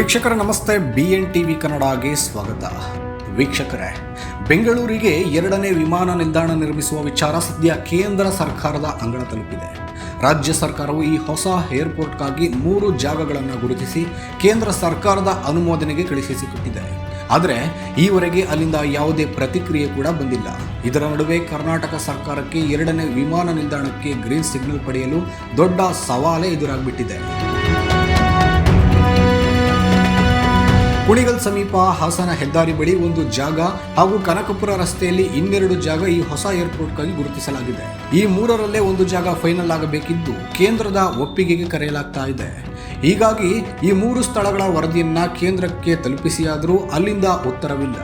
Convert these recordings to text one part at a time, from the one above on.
ವೀಕ್ಷಕರ ನಮಸ್ತೆ B N TV ಕನ್ನಡಗೆ ಸ್ವಾಗತ. ವೀಕ್ಷಕರೇ, ಬೆಂಗಳೂರಿಗೆ ಎರಡನೇ ವಿಮಾನ ನಿಲ್ದಾಣ ನಿರ್ಮಿಸುವ ವಿಚಾರ ಸದ್ಯ ಕೇಂದ್ರ ಸರ್ಕಾರದ ಅಂಗಣ ತಲುಪಿದೆ. ರಾಜ್ಯ ಸರ್ಕಾರವು ಈ ಹೊಸ ಏರ್ಪೋರ್ಟ್ಗಾಗಿ ಮೂರು ಜಾಗಗಳನ್ನು ಗುರುತಿಸಿ ಕೇಂದ್ರ ಸರ್ಕಾರದ ಅನುಮೋದನೆಗೆ ಕಳುಹಿಸಿಕೊಟ್ಟಿದೆ ಆದರೆ, ಈವರೆಗೆ ಅಲ್ಲಿಂದ ಯಾವುದೇ ಪ್ರತಿಕ್ರಿಯೆ ಕೂಡ ಬಂದಿಲ್ಲ. ಇದರ ನಡುವೆ ಕರ್ನಾಟಕ ಸರ್ಕಾರಕ್ಕೆ ಎರಡನೇ ವಿಮಾನ ನಿಲ್ದಾಣಕ್ಕೆ ಗ್ರೀನ್ ಸಿಗ್ನಲ್ ಪಡೆಯಲು ದೊಡ್ಡ ಸವಾಲೇ ಎದುರಾಗ್ಬಿಟ್ಟಿದೆ. ಕುಣಿಗಲ್ ಸಮೀಪ ಹಾಸನ ಹೆದ್ದಾರಿ ಬಳಿ ಒಂದು ಜಾಗ ಹಾಗೂ ಕನಕಪುರ ರಸ್ತೆಯಲ್ಲಿ ಇನ್ನೆರಡು ಜಾಗ ಈ ಹೊಸ ಏರ್ಪೋರ್ಟ್ಗಾಗಿ ಗುರುತಿಸಲಾಗಿದೆ. ಈ ಮೂರರಲ್ಲೇ ಒಂದು ಜಾಗ ಫೈನಲ್ ಆಗಬೇಕಿದ್ದು ಕೇಂದ್ರದ ಒಪ್ಪಿಗೆಗೆ ಕರೆಯಲಾಗ್ತಾ ಇದೆ. ಹೀಗಾಗಿ ಈ ಮೂರು ಸ್ಥಳಗಳ ವರದಿಯನ್ನ ಕೇಂದ್ರಕ್ಕೆ ತಲುಪಿಸಿಯಾದರೂ ಅಲ್ಲಿಂದ ಉತ್ತರವಿಲ್ಲ.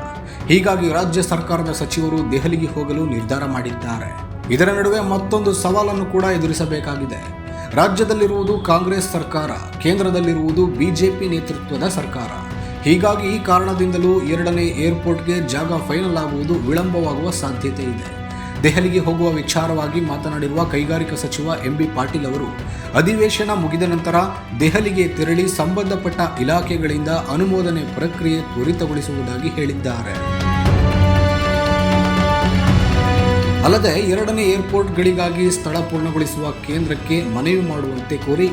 ಹೀಗಾಗಿ ರಾಜ್ಯ ಸರ್ಕಾರದ ಸಚಿವರು ದೆಹಲಿಗೆ ಹೋಗಲು ನಿರ್ಧಾರ ಮಾಡಿದ್ದಾರೆ. ಇದರ ನಡುವೆ ಮತ್ತೊಂದು ಸವಾಲನ್ನು ಕೂಡ ಎದುರಿಸಬೇಕಾಗಿದೆ. ರಾಜ್ಯದಲ್ಲಿರುವುದು ಕಾಂಗ್ರೆಸ್ ಸರ್ಕಾರ, ಕೇಂದ್ರದಲ್ಲಿರುವುದು ಬಿಜೆಪಿ ನೇತೃತ್ವದ ಸರ್ಕಾರ. ಹೀಗಾಗಿ ಈ ಕಾರಣದಿಂದಲೂ ಎರಡನೇ ಏರ್ಪೋರ್ಟ್ಗೆ ಜಾಗ ಫೈನಲ್ ಆಗುವುದು ವಿಳಂಬವಾಗುವ ಸಾಧ್ಯತೆ ಇದೆ. ದೆಹಲಿಗೆ ಹೋಗುವ ವಿಚಾರವಾಗಿ ಮಾತನಾಡಿರುವ ಕೈಗಾರಿಕಾ ಸಚಿವ ಎಂಬಿ ಪಾಟೀಲ್ ಅವರು, ಅಧಿವೇಶನ ಮುಗಿದ ನಂತರ ದೆಹಲಿಗೆ ತೆರಳಿ ಸಂಬಂಧಪಟ್ಟ ಇಲಾಖೆಗಳಿಂದ ಅನುಮೋದನೆ ಪ್ರಕ್ರಿಯೆ ತ್ವರಿತಗೊಳಿಸುವುದಾಗಿ ಹೇಳಿದ್ದಾರೆ. ಅಲ್ಲದೆ ಎರಡನೇ ಏರ್ಪೋರ್ಟ್ಗಳಿಗಾಗಿ ಸ್ಥಳ ಪೂರ್ಣಗೊಳಿಸುವ ಕೇಂದ್ರಕ್ಕೆ ಮನವಿ ಮಾಡುವಂತೆ ಕೋರಿ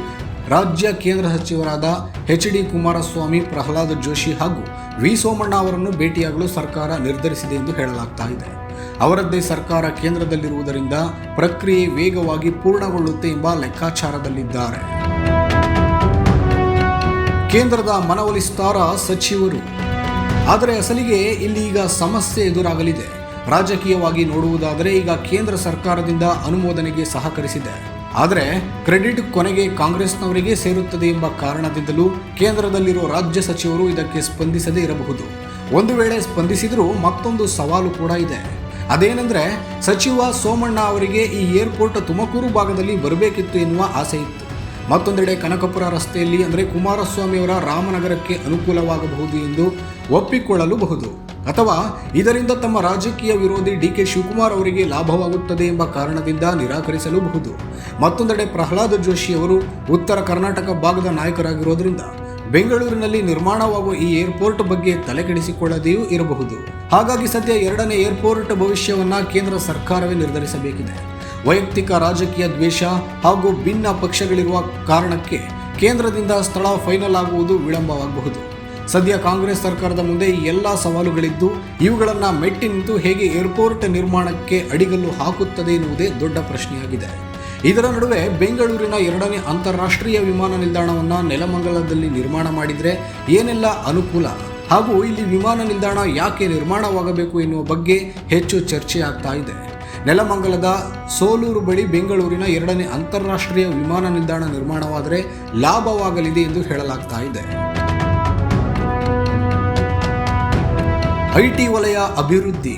ರಾಜ್ಯ ಕೇಂದ್ರ ಸಚಿವರಾದ ಎಚ್ ಡಿ ಕುಮಾರಸ್ವಾಮಿ, ಪ್ರಹ್ಲಾದ್ ಜೋಶಿ ಹಾಗೂ ವಿ ಸೋಮಣ್ಣ ಅವರನ್ನು ಭೇಟಿಯಾಗಲು ಸರ್ಕಾರ ನಿರ್ಧರಿಸಿದೆ ಎಂದು ಹೇಳಲಾಗ್ತಾ ಇದೆ. ಅವರದ್ದೇ ಸರ್ಕಾರ ಕೇಂದ್ರದಲ್ಲಿರುವುದರಿಂದ ಪ್ರಕ್ರಿಯೆ ವೇಗವಾಗಿ ಪೂರ್ಣಗೊಳ್ಳುತ್ತೆ ಎಂಬ ಲೆಕ್ಕಾಚಾರದಲ್ಲಿದ್ದಾರೆ. ಕೇಂದ್ರದ ಮನವೊಲಿಸ್ತಾರ ಸಚಿವರು, ಆದರೆ ಅಸಲಿಗೆ ಇಲ್ಲಿ ಈಗ ಸಮಸ್ಯೆ ಎದುರಾಗಲಿದೆ. ರಾಜಕೀಯವಾಗಿ ನೋಡುವುದಾದರೆ ಈಗ ಕೇಂದ್ರ ಸರ್ಕಾರದಿಂದ ಅನುಮೋದನೆಗೆ ಸಹಕರಿಸಿದೆ. ಆದರೆ ಕ್ರೆಡಿಟ್ ಕೊನೆಗೆ ಕಾಂಗ್ರೆಸ್ನವರಿಗೆ ಸೇರುತ್ತದೆ ಎಂಬ ಕಾರಣದಿಂದಲೂ ಕೇಂದ್ರದಲ್ಲಿರೋ ರಾಜ್ಯ ಸಚಿವರು ಇದಕ್ಕೆ ಸ್ಪಂದಿಸದೇ ಇರಬಹುದು. ಒಂದು ವೇಳೆ ಸ್ಪಂದಿಸಿದರೂ ಮತ್ತೊಂದು ಸವಾಲು ಕೂಡ ಇದೆ. ಅದೇನೆಂದರೆ ಸಚಿವ ಸೋಮಣ್ಣ ಅವರಿಗೆ ಈ ಏರ್ಪೋರ್ಟ್ ತುಮಕೂರು ಭಾಗದಲ್ಲಿ ಬರಬೇಕಿತ್ತು ಎನ್ನುವ ಆಸೆ ಇತ್ತು. ಮತ್ತೊಂದೆಡೆ ಕನಕಪುರ ರಸ್ತೆಯಲ್ಲಿ ಅಂದರೆ ಕುಮಾರಸ್ವಾಮಿಯವರ ರಾಮನಗರಕ್ಕೆ ಅನುಕೂಲವಾಗಬಹುದು ಎಂದು ಒಪ್ಪಿಕೊಳ್ಳಲೂಬಹುದು. ಅಥವಾ ಇದರಿಂದ ತಮ್ಮ ರಾಜಕೀಯ ವಿರೋಧಿ ಡಿ ಕೆ ಶಿವಕುಮಾರ್ ಅವರಿಗೆ ಲಾಭವಾಗುತ್ತದೆ ಎಂಬ ಕಾರಣದಿಂದ ನಿರಾಕರಿಸಲೂಬಹುದು. ಮತ್ತೊಂದೆಡೆ ಪ್ರಹ್ಲಾದ್ ಜೋಶಿ ಅವರು ಉತ್ತರ ಕರ್ನಾಟಕ ಭಾಗದ ನಾಯಕರಾಗಿರೋದ್ರಿಂದ ಬೆಂಗಳೂರಿನಲ್ಲಿ ನಿರ್ಮಾಣವಾಗುವ ಈ ಏರ್ಪೋರ್ಟ್ ಬಗ್ಗೆ ತಲೆಕೆಡಿಸಿಕೊಳ್ಳದೆಯೂ ಇರಬಹುದು. ಹಾಗಾಗಿ ಸದ್ಯ ಎರಡನೇ ಏರ್ಪೋರ್ಟ್ ಭವಿಷ್ಯವನ್ನ ಕೇಂದ್ರ ಸರ್ಕಾರವೇ ನಿರ್ಧರಿಸಬೇಕಿದೆ. ವೈಯಕ್ತಿಕ ರಾಜಕೀಯ ದ್ವೇಷ ಹಾಗೂ ಭಿನ್ನ ಪಕ್ಷಗಳಿರುವ ಕಾರಣಕ್ಕೆ ಕೇಂದ್ರದಿಂದ ಸ್ಥಳ ಫೈನಲ್ ಆಗುವುದು ವಿಳಂಬವಾಗಬಹುದು. ಸದ್ಯ ಕಾಂಗ್ರೆಸ್ ಸರ್ಕಾರದ ಮುಂದೆ ಎಲ್ಲ ಸವಾಲುಗಳಿದ್ದು, ಇವುಗಳನ್ನು ಮೆಟ್ಟಿ ನಿಂತು ಹೇಗೆ ಏರ್ಪೋರ್ಟ್ ನಿರ್ಮಾಣಕ್ಕೆ ಅಡಿಗಲ್ಲು ಹಾಕುತ್ತದೆ ಎನ್ನುವುದೇ ದೊಡ್ಡ ಪ್ರಶ್ನೆಯಾಗಿದೆ. ಇದರ ನಡುವೆ ಬೆಂಗಳೂರಿನ ಎರಡನೇ ಅಂತಾರಾಷ್ಟ್ರೀಯ ವಿಮಾನ ನಿಲ್ದಾಣವನ್ನು ನೆಲಮಂಗಲದಲ್ಲಿ ನಿರ್ಮಾಣ ಮಾಡಿದರೆ ಏನೆಲ್ಲ ಅನುಕೂಲ? ಹಾಗೂ ಇಲ್ಲಿ ವಿಮಾನ ನಿಲ್ದಾಣ ಯಾಕೆ ನಿರ್ಮಾಣವಾಗಬೇಕು ಎನ್ನುವ ಬಗ್ಗೆ ಹೆಚ್ಚು ಚರ್ಚೆ ಆಗ್ತಾ ಇದೆ. ನೆಲಮಂಗಲದ ಸೋಲೂರು ಬಳಿ ಬೆಂಗಳೂರಿನ ಎರಡನೇ ಅಂತಾರಾಷ್ಟ್ರೀಯ ವಿಮಾನ ನಿಲ್ದಾಣ ನಿರ್ಮಾಣವಾದರೆ ಲಾಭವಾಗಲಿದೆ ಎಂದು ಹೇಳಲಾಗ್ತಾ ಇದೆ. ಐಟಿ ವಲಯ ಅಭಿವೃದ್ಧಿ.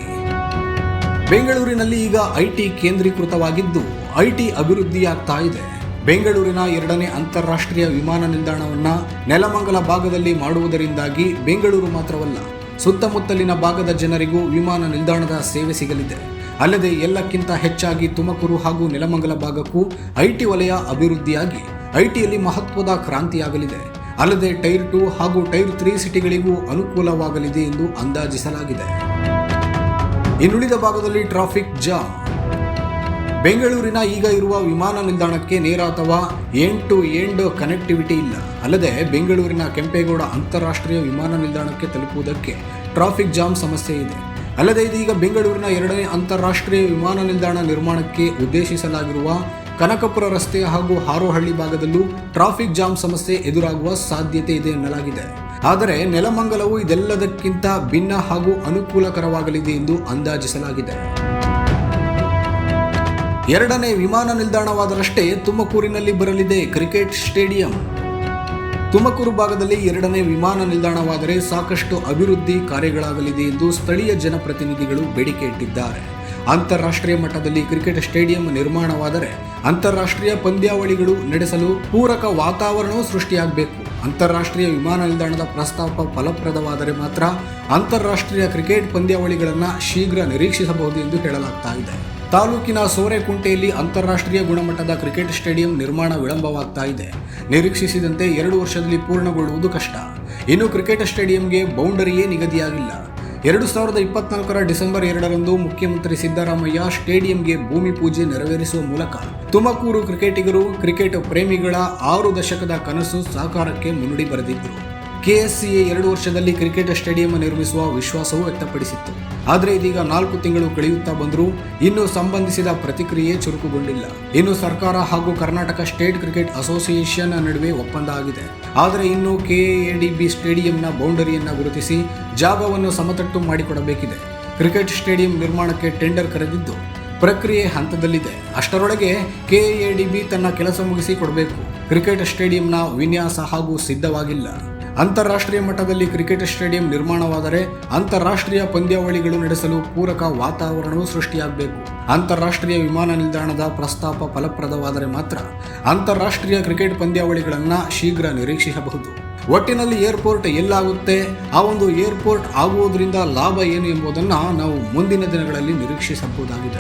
ಬೆಂಗಳೂರಿನಲ್ಲಿ ಈಗ ಐಟಿ ಕೇಂದ್ರೀಕೃತವಾಗಿದ್ದು, ಐಟಿ ಅಭಿವೃದ್ಧಿಯಾಗ್ತಾ ಇದೆ. ಬೆಂಗಳೂರಿನ ಎರಡನೇ ಅಂತಾರಾಷ್ಟ್ರೀಯ ವಿಮಾನ ನಿಲ್ದಾಣವನ್ನು ನೆಲಮಂಗಲ ಭಾಗದಲ್ಲಿ ಮಾಡುವುದರಿಂದಾಗಿ ಬೆಂಗಳೂರು ಮಾತ್ರವಲ್ಲ, ಸುತ್ತಮುತ್ತಲಿನ ಭಾಗದ ಜನರಿಗೂ ವಿಮಾನ ನಿಲ್ದಾಣದ ಸೇವೆ ಸಿಗಲಿದೆ. ಅಲ್ಲದೆ ಎಲ್ಲಕ್ಕಿಂತ ಹೆಚ್ಚಾಗಿ ತುಮಕೂರು ಹಾಗೂ ನೆಲಮಂಗಲ ಭಾಗಕ್ಕೂ ಐಟಿ ವಲಯ ಅಭಿವೃದ್ಧಿಯಾಗಿ, ಐಟಿಯಲ್ಲಿ ಮಹತ್ವದ ಕ್ರಾಂತಿಯಾಗಲಿದೆ. ಅಲ್ಲದೆ ಟೈರ್ ಟು ಹಾಗೂ ಟೈರ್ ತ್ರೀ ಸಿಟಿಗಳಿಗೂ ಅನುಕೂಲವಾಗಲಿದೆ ಎಂದು ಅಂದಾಜಿಸಲಾಗಿದೆ. ಇನ್ನುಳಿದ ಭಾಗದಲ್ಲಿ ಟ್ರಾಫಿಕ್ ಜಾಮ್. ಬೆಂಗಳೂರಿನ ಈಗ ಇರುವ ವಿಮಾನ ನಿಲ್ದಾಣಕ್ಕೆ ನೇರ ಅಥವಾ ಎಂಡ್ ಟು ಎಂಡ್ ಕನೆಕ್ಟಿವಿಟಿ ಇಲ್ಲ. ಅಲ್ಲದೆ ಬೆಂಗಳೂರಿನ ಕೆಂಪೇಗೌಡ ಅಂತಾರಾಷ್ಟ್ರೀಯ ವಿಮಾನ ನಿಲ್ದಾಣಕ್ಕೆ ತಲುಪುವುದಕ್ಕೆ ಟ್ರಾಫಿಕ್ ಜಾಮ್ ಸಮಸ್ಯೆ ಇದೆ. ಅಲ್ಲದೆ ಇದೀಗ ಬೆಂಗಳೂರಿನ ಎರಡನೇ ಅಂತಾರಾಷ್ಟ್ರೀಯ ವಿಮಾನ ನಿಲ್ದಾಣ ನಿರ್ಮಾಣಕ್ಕೆ ಉದ್ದೇಶಿಸಲಾಗಿರುವ ಕನಕಪುರ ರಸ್ತೆ ಹಾಗೂ ಹಾರೋಹಳ್ಳಿ ಭಾಗದಲ್ಲೂ ಟ್ರಾಫಿಕ್ ಜಾಮ್ ಸಮಸ್ಯೆ ಎದುರಾಗುವ ಸಾಧ್ಯತೆ ಇದೆ ಎನ್ನಲಾಗಿದೆ. ಆದರೆ ನೆಲಮಂಗಲವು ಇದೆಲ್ಲದಕ್ಕಿಂತ ಭಿನ್ನ ಹಾಗೂ ಅನುಕೂಲಕರವಾಗಲಿದೆ ಎಂದು ಅಂದಾಜಿಸಲಾಗಿದೆ. ಎರಡನೇ ವಿಮಾನ ನಿಲ್ದಾಣವಾದರಷ್ಟೇ ತುಮಕೂರಿನಲ್ಲಿ ಬರಲಿದೆ ಕ್ರಿಕೆಟ್ ಸ್ಟೇಡಿಯಂ. ತುಮಕೂರು ಭಾಗದಲ್ಲಿ ಎರಡನೇ ವಿಮಾನ ನಿಲ್ದಾಣವಾದರೆ ಸಾಕಷ್ಟು ಅಭಿವೃದ್ಧಿ ಕಾರ್ಯಗಳಾಗಲಿದೆ ಎಂದು ಸ್ಥಳೀಯ ಜನಪ್ರತಿನಿಧಿಗಳು ಬೇಡಿಕೆ ಇಟ್ಟಿದ್ದಾರೆ. ಅಂತಾರಾಷ್ಟ್ರೀಯ ಮಟ್ಟದಲ್ಲಿ ಕ್ರಿಕೆಟ್ ಸ್ಟೇಡಿಯಂ ನಿರ್ಮಾಣವಾದರೆ ಅಂತಾರಾಷ್ಟ್ರೀಯ ಪಂದ್ಯಾವಳಿಗಳು ನಡೆಸಲು ಪೂರಕ ವಾತಾವರಣವೂ ಸೃಷ್ಟಿಯಾಗಬೇಕು. ಅಂತಾರಾಷ್ಟ್ರೀಯ ವಿಮಾನ ನಿಲ್ದಾಣದ ಪ್ರಸ್ತಾಪ ಫಲಪ್ರದವಾದರೆ ಮಾತ್ರ ಅಂತಾರಾಷ್ಟ್ರೀಯ ಕ್ರಿಕೆಟ್ ಪಂದ್ಯಾವಳಿಗಳನ್ನು ಶೀಘ್ರ ನಿರೀಕ್ಷಿಸಬಹುದು ಎಂದು ಹೇಳಲಾಗ್ತಾ ಇದೆ. ತಾಲೂಕಿನ ಸೋರೆಕುಂಟೆಯಲ್ಲಿ ಅಂತಾರಾಷ್ಟ್ರೀಯ ಗುಣಮಟ್ಟದ ಕ್ರಿಕೆಟ್ ಸ್ಟೇಡಿಯಂ ನಿರ್ಮಾಣ ವಿಳಂಬವಾಗ್ತಾ ಇದೆ. ನಿರೀಕ್ಷಿಸಿದಂತೆ ಎರಡು ವರ್ಷದಲ್ಲಿ ಪೂರ್ಣಗೊಳ್ಳುವುದು ಕಷ್ಟ. ಇನ್ನು ಕ್ರಿಕೆಟ್ ಸ್ಟೇಡಿಯಂಗೆ ಬೌಂಡರಿಯೇ ನಿಗದಿಯಾಗಿಲ್ಲ. ಎರಡು ಸಾವಿರದ ಇಪ್ಪತ್ನಾಲ್ಕರ ಡಿಸೆಂಬರ್ ಎರಡರಂದು ಮುಖ್ಯಮಂತ್ರಿ ಸಿದ್ದರಾಮಯ್ಯ ಸ್ಟೇಡಿಯಂಗೆ ಭೂಮಿ ಪೂಜೆ ನೆರವೇರಿಸುವ ಮೂಲಕ ತುಮಕೂರು ಕ್ರಿಕೆಟಿಗರು, ಕ್ರಿಕೆಟ್ ಪ್ರೇಮಿಗಳ ಆರು ದಶಕದ ಕನಸು ಸಾಕಾರಕ್ಕೆ ಮುನ್ನುಡಿ ಬರೆದಿದ್ದರು ಕೆಎಸ್ಸಿಎ ಎರಡು ವರ್ಷದಲ್ಲಿ ಕ್ರಿಕೆಟ್ ಸ್ಟೇಡಿಯಂ ನಿರ್ಮಿಸುವ ವಿಶ್ವಾಸವೂ ವ್ಯಕ್ತಪಡಿಸಿತ್ತು. ಆದರೆ ಇದೀಗ ನಾಲ್ಕು ತಿಂಗಳು ಕಳೆಯುತ್ತಾ ಬಂದರೂ ಇನ್ನೂ ಸಂಬಂಧಿಸಿದ ಪ್ರತಿಕ್ರಿಯೆ ಚುರುಕುಗೊಂಡಿಲ್ಲ. ಇನ್ನು ಸರ್ಕಾರ ಹಾಗೂ ಕರ್ನಾಟಕ ಸ್ಟೇಟ್ ಕ್ರಿಕೆಟ್ ಅಸೋಸಿಯೇಷನ್ ನಡುವೆ ಒಪ್ಪಂದ ಆಗಿದೆ. ಆದರೆ ಇನ್ನು ಕೆಎಡಿಬಿ ಸ್ಟೇಡಿಯಂನ ಬೌಂಡರಿಯನ್ನು ಗುರುತಿಸಿ ಜಾಗವನ್ನು ಸಮತಟ್ಟು ಮಾಡಿಕೊಡಬೇಕಿದೆ. ಕ್ರಿಕೆಟ್ ಸ್ಟೇಡಿಯಂ ನಿರ್ಮಾಣಕ್ಕೆ ಟೆಂಡರ್ ಕರೆದಿದ್ದು ಪ್ರಕ್ರಿಯೆ ಹಂತದಲ್ಲಿದೆ. ಅಷ್ಟರೊಳಗೆ ಕೆಎಡಿಬಿ ತನ್ನ ಕೆಲಸ ಮುಗಿಸಿ ಕೊಡಬೇಕು. ಕ್ರಿಕೆಟ್ ಸ್ಟೇಡಿಯಂನ ವಿನ್ಯಾಸ ಹಾಗೂ ಸಿದ್ಧವಾಗಿಲ್ಲ. ಅಂತಾರಾಷ್ಟ್ರೀಯ ಮಟ್ಟದಲ್ಲಿ ಕ್ರಿಕೆಟ್ ಸ್ಟೇಡಿಯಂ ನಿರ್ಮಾಣವಾದರೆ ಅಂತಾರಾಷ್ಟ್ರೀಯ ಪಂದ್ಯಾವಳಿಗಳು ನಡೆಸಲು ಪೂರಕ ವಾತಾವರಣವೂ ಸೃಷ್ಟಿಯಾಗಬೇಕು. ಅಂತಾರಾಷ್ಟ್ರೀಯ ವಿಮಾನ ನಿಲ್ದಾಣದ ಪ್ರಸ್ತಾಪ ಫಲಪ್ರದವಾದರೆ ಮಾತ್ರ ಅಂತಾರಾಷ್ಟ್ರೀಯ ಕ್ರಿಕೆಟ್ ಪಂದ್ಯಾವಳಿಗಳನ್ನು ಶೀಘ್ರ ನಿರೀಕ್ಷಿಸಬಹುದು. ಒಟ್ಟಿನಲ್ಲಿ ಏರ್ಪೋರ್ಟ್ ಎಲ್ಲಾಗುತ್ತೆ, ಆ ಒಂದು ಏರ್ಪೋರ್ಟ್ ಆಗುವುದರಿಂದ ಲಾಭ ಏನು ಎಂಬುದನ್ನು ನಾವು ಮುಂದಿನ ದಿನಗಳಲ್ಲಿ ನಿರೀಕ್ಷಿಸಬಹುದಾಗಿದೆ.